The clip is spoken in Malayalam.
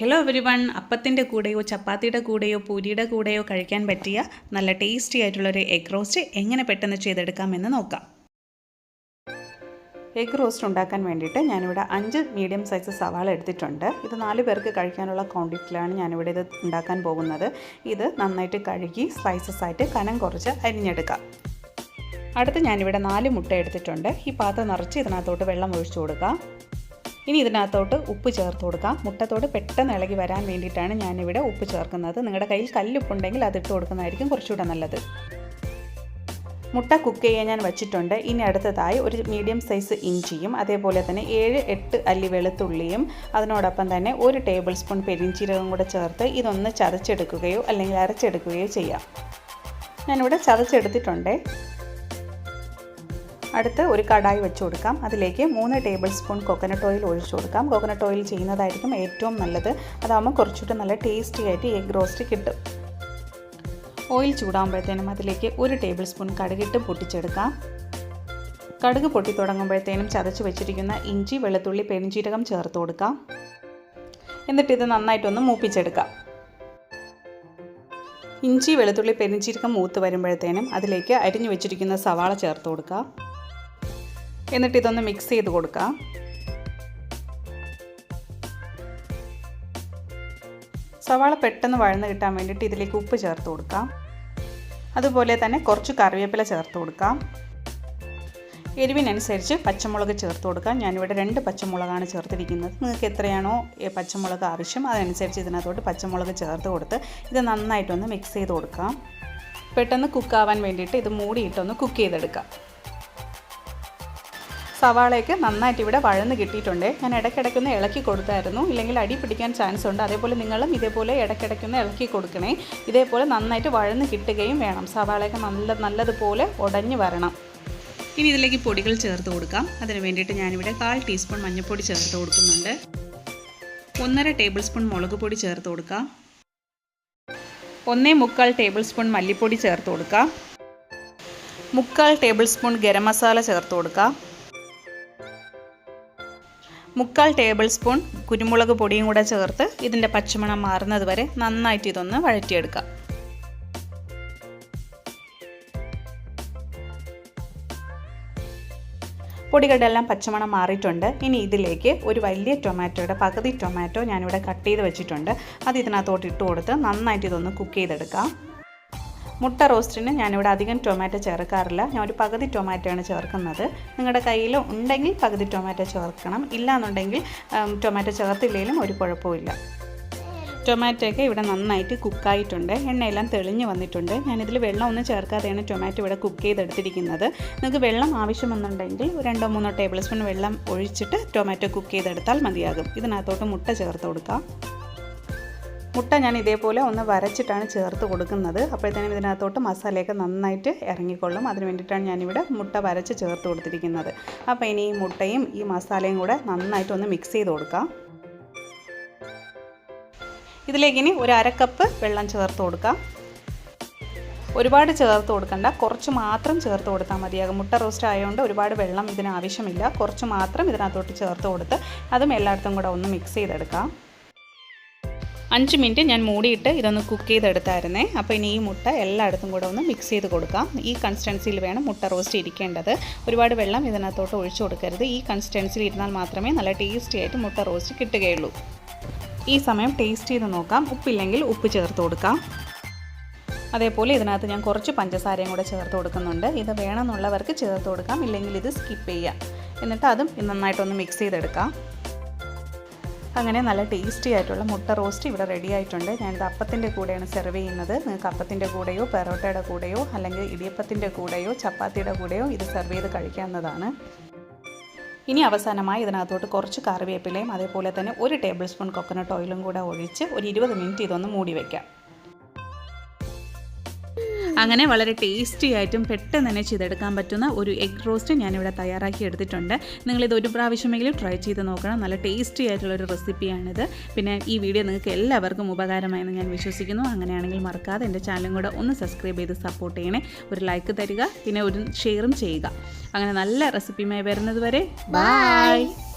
ഹലോ എവരി വൺ അപ്പത്തിന്റെ കൂടെയോ ചപ്പാത്തിയുടെ കൂടെയോ പൂരിയുടെ കൂടെയോ കഴിക്കാൻ പറ്റിയ നല്ല ടേസ്റ്റി ആയിട്ടുള്ളൊരു എഗ് റോസ്റ്റ് എങ്ങനെ പെട്ടെന്ന് ചെയ്തെടുക്കാമെന്ന് നോക്കാം. എഗ് റോസ്റ്റ് ഉണ്ടാക്കാൻ വേണ്ടിയിട്ട് ഞാനിവിടെ അഞ്ച് മീഡിയം സൈസ് സവാള എടുത്തിട്ടുണ്ട്. ഇത് നാല് പേർക്ക് കഴിക്കാനുള്ള ക്വാണ്ടിറ്റിയിലാണ് ഞാനിവിടെ ഇത് ഉണ്ടാക്കാൻ പോകുന്നത്. ഇത് നന്നായിട്ട് കഴുകി സ്പൈസസ് ആയിട്ട് കനം കുറച്ച് അരിഞ്ഞെടുക്കാം. അടുത്ത് ഞാനിവിടെ നാല് മുട്ട എടുത്തിട്ടുണ്ട്. ഈ പാത്രം നിറച്ച് ഇതിനകത്തോട്ട് വെള്ളം ഒഴിച്ചു കൊടുക്കാം. ഇനി ഇതിനകത്തോട്ട് ഉപ്പ് ചേർത്ത് കൊടുക്കാം. മുട്ടത്തോട് പെട്ടെന്ന് ഇളകി വരാൻ വേണ്ടിയിട്ടാണ് ഞാനിവിടെ ഉപ്പ് ചേർക്കുന്നത്. നിങ്ങളുടെ കയ്യിൽ കല്ലുപ്പുണ്ടെങ്കിൽ അതിട്ട് കൊടുക്കുന്നതായിരിക്കും കുറച്ചുകൂടെ നല്ലത്. മുട്ട കുക്ക് ചെയ്യാൻ ഞാൻ വെച്ചിട്ടുണ്ട്. ഇനി അടുത്തതായി ഒരു മീഡിയം സൈസ് ഇഞ്ചിയും അതേപോലെ തന്നെ ഏഴ് എട്ട് അല്ലി വെളുത്തുള്ളിയും അതിനോടൊപ്പം തന്നെ ഒരു ടേബിൾ സ്പൂൺ പെരിഞ്ചീരകം കൂടെ ചേർത്ത് ഇതൊന്ന് ചതച്ചെടുക്കുകയോ അല്ലെങ്കിൽ അരച്ചെടുക്കുകയോ ചെയ്യാം. ഞാനിവിടെ ചതച്ചെടുത്തിട്ടുണ്ട്. അടുത്ത് ഒരു കടായി വെച്ച് കൊടുക്കാം. അതിലേക്ക് മൂന്ന് ടേബിൾ സ്പൂൺ കോക്കനട്ട് ഓയിൽ ഒഴിച്ചു കൊടുക്കാം. കോക്കനട്ട് ഓയിൽ ചെയ്യുന്നതായിരിക്കും ഏറ്റവും നല്ലത്. അതാകുമ്പോൾ കുറച്ചുകൂടെ നല്ല ടേസ്റ്റി ആയിട്ട് എഗ് റോസ്റ്റ് കിട്ടും. ഓയിൽ ചൂടാകുമ്പോഴത്തേനും അതിലേക്ക് ഒരു ടേബിൾ സ്പൂൺ കടുകിട്ട് പൊട്ടിച്ചെടുക്കാം. കടുക് പൊട്ടി തുടങ്ങുമ്പോഴത്തേനും ചതച്ച് വെച്ചിരിക്കുന്ന ഇഞ്ചി വെളുത്തുള്ളി പെരിഞ്ചീരകം ചേർത്ത് കൊടുക്കാം. എന്നിട്ട് ഇത് നന്നായിട്ടൊന്ന് മൂപ്പിച്ചെടുക്കാം. ഇഞ്ചി വെളുത്തുള്ളി പെരിഞ്ചീരകം മൂത്ത് വരുമ്പോഴത്തേനും അതിലേക്ക് അരിഞ്ഞു വെച്ചിരിക്കുന്ന സവാള ചേർത്ത് കൊടുക്കാം. എന്നിട്ട് ഇതൊന്ന് മിക്സ് ചെയ്ത് കൊടുക്കാം. സവാള പെട്ടെന്ന് വഴന്ന് കിട്ടാൻ വേണ്ടിയിട്ട് ഇതിലേക്ക് ഉപ്പ് ചേർത്ത് കൊടുക്കാം. അതുപോലെ തന്നെ കുറച്ച് കറിവേപ്പില ചേർത്ത് കൊടുക്കാം. എരിവിനനുസരിച്ച് പച്ചമുളക് ചേർത്ത് കൊടുക്കാം. ഞാനിവിടെ രണ്ട് പച്ചമുളകാണ് ചേർത്തിരിക്കുന്നത്. നിങ്ങൾക്ക് എത്രയാണോ പച്ചമുളക് ആവശ്യം അതനുസരിച്ച് ഇതിനകത്തോട്ട് പച്ചമുളക് ചേർത്ത് കൊടുത്ത് ഇത് നന്നായിട്ടൊന്ന് മിക്സ് ചെയ്ത് കൊടുക്കാം. പെട്ടെന്ന് കുക്കാവാൻ വേണ്ടിയിട്ട് ഇത് മൂടിയിട്ടൊന്ന് കുക്ക് ചെയ്തെടുക്കാം. സവാളയൊക്കെ നന്നായിട്ട് ഇവിടെ വഴന്ന് കിട്ടിയിട്ടുണ്ട്. ഞാൻ ഇടയ്ക്കിടയ്ക്കൊന്ന് ഇളക്കി കൊടുത്തായിരുന്നു. ഇല്ലെങ്കിൽ അടി പിടിക്കാൻ ചാൻസ് ഉണ്ട്. അതേപോലെ നിങ്ങളും ഇതേപോലെ ഇടയ്ക്കിടയ്ക്കൊന്ന് ഇളക്കി കൊടുക്കണേ. ഇതേപോലെ നന്നായിട്ട് വഴന്ന് കിട്ടുകയും വേണം. സവാളയൊക്കെ നല്ല നല്ലതുപോലെ ഉടഞ്ഞു വരണം. ഇനി ഇതിലേക്ക് പൊടികൾ ചേർത്ത് കൊടുക്കാം. അതിന് വേണ്ടിയിട്ട് ഞാനിവിടെ കാൽ ടീസ്പൂൺ മഞ്ഞൾപ്പൊടി ചേർത്ത് കൊടുക്കുന്നുണ്ട്. ഒന്നര ടേബിൾ സ്പൂൺ മുളക് പൊടി ചേർത്ത് കൊടുക്കാം. ഒന്നേ മുക്കാൽ ടേബിൾ സ്പൂൺ മല്ലിപ്പൊടി ചേർത്ത് കൊടുക്കാം. മുക്കാൽ ടേബിൾ സ്പൂൺ ഗരം മസാല ചേർത്ത് കൊടുക്കാം. മുക്കാൽ ടേബിൾ സ്പൂൺ കുരുമുളക് പൊടിയും കൂടെ ചേർത്ത് ഇതിന്റെ പച്ചമണം മാറുന്നത് വരെ നന്നായിട്ട് ഇതൊന്ന് വഴറ്റിയെടുക്കാം. പൊടികളുടെ എല്ലാം പച്ചമണം മാറിയിട്ടുണ്ട്. ഇനി ഇതിലേക്ക് ഒരു വലിയ ടൊമാറ്റോയുടെ പകുതി ടൊമാറ്റോ ഞാനിവിടെ കട്ട് ചെയ്ത് വെച്ചിട്ടുണ്ട്. അത് ഇതിനകത്തോട്ട് ഇട്ട് കൊടുത്ത് നന്നായിട്ട് ഇതൊന്ന് കുക്ക് ചെയ്തെടുക്കാം. മുട്ട റോസ്റ്റിന് ഞാനിവിടെ അധികം ടൊമാറ്റോ ചേർക്കാറില്ല. ഞാൻ ഒരു പകുതി ടൊമാറ്റോയാണ് ചേർക്കുന്നത്. നിങ്ങളുടെ കയ്യിൽ ഉണ്ടെങ്കിൽ പകുതി ടൊമാറ്റോ ചേർക്കണം. ഇല്ലാന്നുണ്ടെങ്കിൽ ടൊമാറ്റോ ചേർത്തില്ലെങ്കിലും ഒരു കുഴപ്പമില്ല ടൊമാറ്റോയൊക്കെ ഇവിടെ നന്നായിട്ട് കുക്കായിട്ടുണ്ട്. എണ്ണയെല്ലാം തെളിഞ്ഞ് വന്നിട്ടുണ്ട്. ഞാനിതിൽ വെള്ളമൊന്നും ചേർക്കാതെയാണ് ടൊമാറ്റോ ഇവിടെ കുക്ക് ചെയ്തെടുത്തിരിക്കുന്നത്. നിങ്ങൾക്ക് വെള്ളം ആവശ്യമെന്നുണ്ടെങ്കിൽ രണ്ടോ മൂന്നോ ടേബിൾ സ്പൂൺ വെള്ളം ഒഴിച്ചിട്ട് ടൊമാറ്റോ കുക്ക് ചെയ്തെടുത്താൽ മതിയാകും. ഇതിനകത്തോട്ട് മുട്ട ചേർത്ത് കൊടുക്കാം. മുട്ട ഞാൻ ഇതേപോലെ ഒന്ന് വരച്ചിട്ടാണ് ചേർത്ത് കൊടുക്കുന്നത്. അപ്പോഴത്തേനും ഇതിനകത്തോട്ട് മസാലയൊക്കെ നന്നായിട്ട് ഇറങ്ങിക്കൊള്ളും. അതിന് വേണ്ടിയിട്ടാണ് ഞാനിവിടെ മുട്ട വരച്ച് ചേർത്ത് കൊടുത്തിരിക്കുന്നത്. അപ്പോൾ ഇനി ഈ മുട്ടയും ഈ മസാലയും കൂടെ നന്നായിട്ട് ഒന്ന് മിക്സ് ചെയ്ത് കൊടുക്കാം. ഇതിലേക്ക് ഇനി ഒരു അരക്കപ്പ് വെള്ളം ചേർത്ത് കൊടുക്കാം. ഒരുപാട് ചേർത്ത് കൊടുക്കണ്ട. കുറച്ച് മാത്രം ചേർത്ത് കൊടുത്താൽ മതിയാകും. മുട്ട റോസ്റ്റ് ആയതുകൊണ്ട് ഒരുപാട് വെള്ളം ഇതിന് ആവശ്യമില്ല. കുറച്ച് മാത്രം ഇതിനകത്തോട്ട് ചേർത്ത് കൊടുത്ത് അതും എല്ലായിടത്തും കൂടെ ഒന്ന് മിക്സ് ചെയ്തെടുക്കാം. അഞ്ച് മിനിറ്റ് ഞാൻ മൂടിയിട്ട് ഇതൊന്ന് കുക്ക് ചെയ്തെടുത്തായിരുന്നേ. അപ്പോൾ ഇനി ഈ മുട്ട എല്ലായിടത്തും കൂടെ ഒന്ന് മിക്സ് ചെയ്ത് കൊടുക്കാം. ഈ കൺസിസ്റ്റൻസിയിൽ വേണം മുട്ട റോസ്റ്റ് ഇരിക്കേണ്ടത് ഒരുപാട് വെള്ളം ഇതിനകത്തോട്ട് ഒഴിച്ചു കൊടുക്കരുത്. ഈ കൺസിസ്റ്റൻസിയിൽ ഇരുന്നാൽ മാത്രമേ നല്ല ടേസ്റ്റി ആയിട്ട് മുട്ട റോസ്റ്റ് കിട്ടുകയുള്ളൂ. ഈ സമയം ടേസ്റ്റ് ചെയ്ത് നോക്കാം. ഉപ്പില്ലെങ്കിൽ ഉപ്പ് ചേർത്ത് കൊടുക്കാം. അതേപോലെ ഇതിനകത്ത് ഞാൻ കുറച്ച് പഞ്ചസാരയും കൂടെ ചേർത്ത് കൊടുക്കുന്നുണ്ട്. ഇത് വേണമെന്നുള്ളവർക്ക് ചേർത്ത് കൊടുക്കാം. ഇല്ലെങ്കിൽ ഇത് സ്കിപ്പ് ചെയ്യാം. എന്നിട്ട് അതും നന്നായിട്ടൊന്ന് മിക്സ് ചെയ്തെടുക്കാം. അങ്ങനെ നല്ല ടേസ്റ്റി ആയിട്ടുള്ള മുട്ട റോസ്റ്റ് ഇവിടെ റെഡി ആയിട്ടുണ്ട്. ഞാനിത് അപ്പത്തിന്റെ കൂടെയാണ് സെർവ് ചെയ്യുന്നത്. നിങ്ങൾക്ക് അപ്പത്തിന്റെ കൂടെയോ പെറോട്ടയുടെ കൂടെയോ അല്ലെങ്കിൽ ഇടിയപ്പത്തിന്റെ കൂടെയോ ചപ്പാത്തിയുടെ കൂടെയോ ഇത് സെർവ് ചെയ്ത് കഴിക്കാവുന്നതാണ്. ഇനി അവസാനമായി ഇതിനകത്തോട്ട് കുറച്ച് കറിവേപ്പിലയും അതേപോലെ തന്നെ ഒരു ടേബിൾ സ്പൂൺ കൊക്കനട്ട് ഓയിലും കൂടെ ഒഴിച്ച് ഒരു ഇരുപത് മിനിറ്റ് ഇതൊന്ന് മൂടി വയ്ക്കാം അങ്ങനെ വളരെ ടേസ്റ്റി ആയിട്ടും പെട്ടെന്ന് തന്നെ ചെയ്തെടുക്കാൻ പറ്റുന്ന ഒരു എഗ് റോസ്റ്റ് ഞാനിവിടെ തയ്യാറാക്കി എടുത്തിട്ടുണ്ട്. നിങ്ങളിത് ഒരു പ്രാവശ്യമെങ്കിലും ട്രൈ ചെയ്ത് നോക്കണം. നല്ല ടേസ്റ്റി ആയിട്ടുള്ളൊരു റെസിപ്പിയാണിത് പിന്നെ ഈ വീഡിയോ നിങ്ങൾക്ക് എല്ലാവർക്കും ഉപകാരമായെന്ന് ഞാൻ വിശ്വസിക്കുന്നു. അങ്ങനെയാണെങ്കിൽ മറക്കാതെ എന്റെ ചാനലും കൂടെ ഒന്ന് സബ്സ്ക്രൈബ് ചെയ്ത് സപ്പോർട്ട് ചെയ്യണേ. ഒരു ലൈക്ക് തരിക പിന്നെ ഒരു ഷെയറും ചെയ്യുക. അങ്ങനെ നല്ല റെസിപ്പിയുമായി വരുന്നത് വരെ. ബൈ